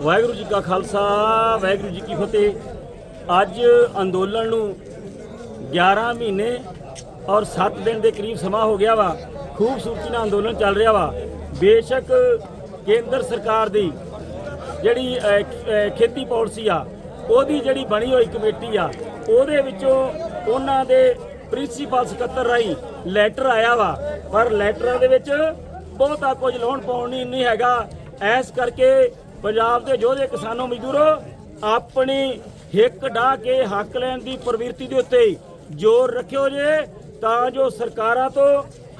ਵਾਹਿਗੁਰੂ ਜੀ ਕਾ ਖਾਲਸਾ, ਵਾਹਿਗੁਰੂ ਜੀ ਕੀ ਫਤਿਹ। ਅੱਜ ਅੰਦੋਲਨ ਨੂੰ 11 ਮਹੀਨੇ ਔਰ 7 ਦਿਨ ਦੇ ਕਰੀਬ ਸਮਾਂ ਹੋ ਗਿਆ ਵਾ। ਖੂਬਸੂਰਤੀ ਨਾਲ ਅੰਦੋਲਨ ਚੱਲ ਰਿਹਾ ਵਾ। ਬੇਸ਼ੱਕ ਕੇਂਦਰ ਸਰਕਾਰ ਦੀ ਜਿਹੜੀ ਖੇਤੀ ਪਾਲਿਸੀ ਆ, ਉਹਦੀ ਜਿਹੜੀ ਬਣੀ ਹੋਈ ਕਮੇਟੀ ਆ, ਉਹਦੇ ਵਿੱਚੋਂ ਉਹਨਾਂ ਦੇ ਪ੍ਰਿੰਸੀਪਲ ਸਕੱਤਰ ਰਾਹੀਂ ਲੈਟਰ ਆਇਆ ਵਾ। ਪਰ ਲੈਟਰਾਂ ਦੇ ਵਿੱਚ ਬਹੁਤਾ ਕੁਝ ਲਾਉਣ ਪਾਉਣ ਨਹੀਂ ਨਹੀਂ ਹੈਗਾ। ਐਸ ਕਰਕੇ ਪੰਜਾਬ ਦੇ ਯੋਧੇ ਕਿਸਾਨੋ ਮਜ਼ਦੂਰੋ, ਆਪਣੀ ਹਿੱਕ ਢਾ ਕੇ ਹੱਕ ਲੈਣ ਦੀ ਪ੍ਰਵਿਰਤੀ ਦੇ ਉੱਤੇ ਜ਼ੋਰ ਰੱਖਿਓ ਜੇ, ਤਾਂ ਜੋ ਸਰਕਾਰਾਂ ਤੋਂ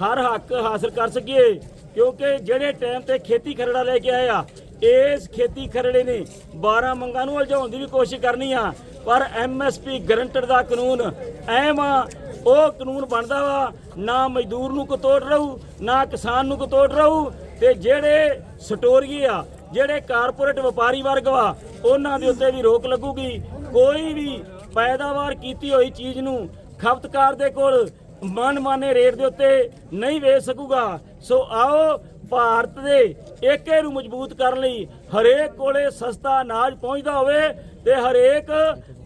ਹਰ ਹੱਕ ਹਾਸਲ ਕਰ ਸਕੀਏ। ਕਿਉਂਕਿ ਜਿਹੜੇ ਟਾਈਮ ਤੇ ਖੇਤੀ ਖਰੜਾ ਲੈ ਕੇ ਆਏ ਆ, ਇਸ ਖੇਤੀ ਖਰੜੇ ਨੇ 12 ਮੰਗਾਂ ਨੂੰ ਉਲਝਾਉਣ ਦੀ ਵੀ ਕੋਸ਼ਿਸ਼ ਕਰਨੀ ਆ। ਪਰ ਐਮਐਸਪੀ ਗਰੰਟਡ ਦਾ ਕਾਨੂੰਨ ਐਮ ਆ, ਉਹ ਕਾਨੂੰਨ ਬਣਦਾ ਵਾ, ਨਾ ਮਜ਼ਦੂਰ ਨੂੰ ਕਤੋੜ ਰਹੂ, ਨਾ ਕਿਸਾਨ ਨੂੰ ਕਤੋੜ ਰਹੂ, ਤੇ ਜਿਹੜੇ ਸਟੋਰੀਏ ਆ ਜਿਹੜੇ ਕਾਰਪੋਰੇਟ ਵਪਾਰੀ ਵਰਗ ਵਾ, ਉਹਨਾਂ ਦੇ ਉੱਤੇ ਵੀ ਰੋਕ ਲੱਗੂਗੀ। ਕੋਈ ਵੀ ਪੈਦਾਵਾਰ ਕੀਤੀ ਹੋਈ ਚੀਜ਼ ਨੂੰ ਖਪਤਕਾਰ ਦੇ ਕੋਲ ਮਨਮਾਨੇ ਰੇਟ ਦੇ ਉੱਤੇ ਨਹੀਂ ਵੇਚ ਸਕੂਗਾ। ਸੋ ਆਓ, ਭਾਰਤ ਦੇ ਏਕੇ ਨੂੰ ਮਜ਼ਬੂਤ ਕਰਨ ਲਈ ਹਰੇਕ ਕੋਲੇ ਸਸਤਾ ਅਨਾਜ ਪਹੁੰਚਦਾ ਹੋਵੇ ਤੇ ਹਰੇਕ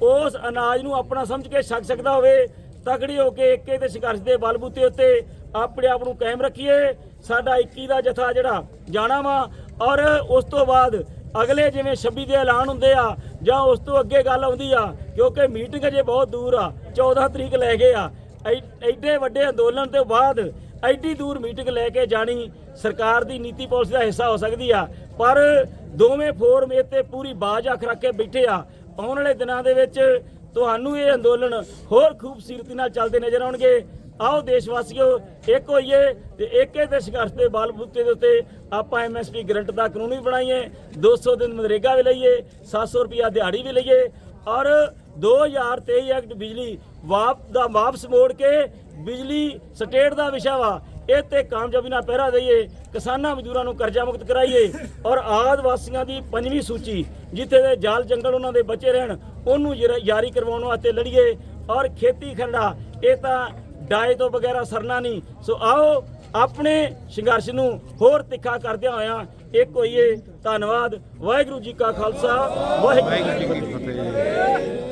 ਉਸ ਅਨਾਜ ਨੂੰ ਆਪਣਾ ਸਮਝ ਕੇ ਛਕ ਸਕਦਾ ਹੋਵੇ। ਤਕੜੀ ਹੋ ਕੇ ਏਕੇ ਦੇ ਸੰਘਰਸ਼ ਦੇ ਬਲਬੂਤੇ ਉੱਤੇ ਆਪਣੇ ਆਪ ਨੂੰ ਕਾਇਮ ਰੱਖੀਏ। ਸਾਡਾ 21 ਦਾ ਜਥਾ ਜਿਹੜਾ ਜਾਣਾ ਵਾ ਔਰ ਉਸ ਤੋਂ ਬਾਅਦ ਅਗਲੇ ਜਿਵੇਂ 26 ਦੇ ਐਲਾਨ ਹੁੰਦੇ ਆ ਜਾਂ ਉਸ ਤੋਂ ਅੱਗੇ ਗੱਲ ਆਉਂਦੀ ਆ, ਕਿਉਂਕਿ ਮੀਟਿੰਗ ਅਜੇ ਬਹੁਤ ਦੂਰ ਆ 14 ਤਰੀਕ ਲੈ ਗਏ ਆ ਐਡੇ ਵੱਡੇ ਅੰਦੋਲਨ ਤੋਂ ਬਾਅਦ ਐਡੀ ਦੂਰ ਮੀਟਿੰਗ ਲੈ ਕੇ ਜਾਣੀ ਸਰਕਾਰ ਦੀ ਨੀਤੀ ਪਾਲਿਸੀ ਦਾ ਹਿੱਸਾ ਹੋ ਸਕਦੀ ਆ, ਪਰ ਦੋਵੇਂ ਫੋਰਮ ਇਹ ਤੇ ਪੂਰੀ ਬਾਜ ਅੱਖ ਰੱਖ ਕੇ ਬੈਠੇ ਆ, ਆਉਣ ਵਾਲੇ ਦਿਨਾਂ ਦੇ ਵਿੱਚ ਤੁਹਾਨੂੰ ਇਹ ਅੰਦੋਲਨ ਹੋਰ ਖੂਬਸੂਰਤੀ ਨਾਲ ਚੱਲਦੇ ਨਜ਼ਰ ਆਉਣਗੇ। ਆਓ ਦੇਸ਼ ਵਾਸੀਓ, ਇੱਕ ਹੋਈਏ ਤੇ ਏਕੇ ਦੇ ਸੰਘਰਸ਼ ਦੇ ਬਲਬੂਤੇ ਦੇ ਉੱਤੇ ਆਪਾਂ ਐਮਐਸਪੀ ਗਰੰਟ ਦਾ ਕਾਨੂੰਨ ਵੀ ਬਣਾਈਏ 200 ਦਿਨ ਮਨਰੇਗਾ ਵੀ ਲਈਏ 700 ਰੁਪਿਆ ਦਿਹਾੜੀ ਵੀ ਲਈਏ ਔਰ 2023 ਐਕਟ ਬਿਜਲੀ ਵਾਪ ਦਾ ਵਾਪਸ ਮੋੜ ਕੇ ਬਿਜਲੀ ਸਟੇਟ ਦਾ ਵਿਸ਼ਾ ਵਾ, ਇਹ ਤੇ ਕਾਮਯਾਬੀ ਨਾਲ ਪਹਿਰਾ ਦਈਏ, ਕਿਸਾਨਾਂ ਮਜ਼ਦੂਰਾਂ ਨੂੰ ਕਰਜ਼ਾ ਮੁਕਤ ਕਰਾਈਏ ਔਰ ਆਦਿਵਾਸੀਆਂ ਦੀ ਪੰਜਵੀਂ ਸੂਚੀ, ਜਿੱਥੇ ਦੇ ਜਾਲ ਜੰਗਲ ਉਹਨਾਂ ਦੇ ਬਚੇ ਰਹਿਣ, ਉਹਨੂੰ ਜਾਰੀ ਕਰਵਾਉਣ ਵਾਸਤੇ ਲੜੀਏ ਔਰ ਖੇਤੀ ਖੰਡਾ ਇਹ ਤਾਂ ਡਾਏ ਤੋਂ ਵਗੈਰਾ ਸਰਨਾ ਨਹੀਂ। ਸੋ ਆਓ ਆਪਣੇ ਸੰਘਰਸ਼ ਨੂੰ ਹੋਰ ਤਿੱਖਾ ਕਰਦਿਆਂ ਹੋਇਆਂ ਇੱਕ ਹੋਈਏ ਧੰਨਵਾਦ। ਵਾਹਿਗੁਰੂ ਜੀ ਕਾ ਖਾਲਸਾ, ਵਾਹਿਗੁਰੂ ਜੀ ਕੀ ਫਤਿਹ।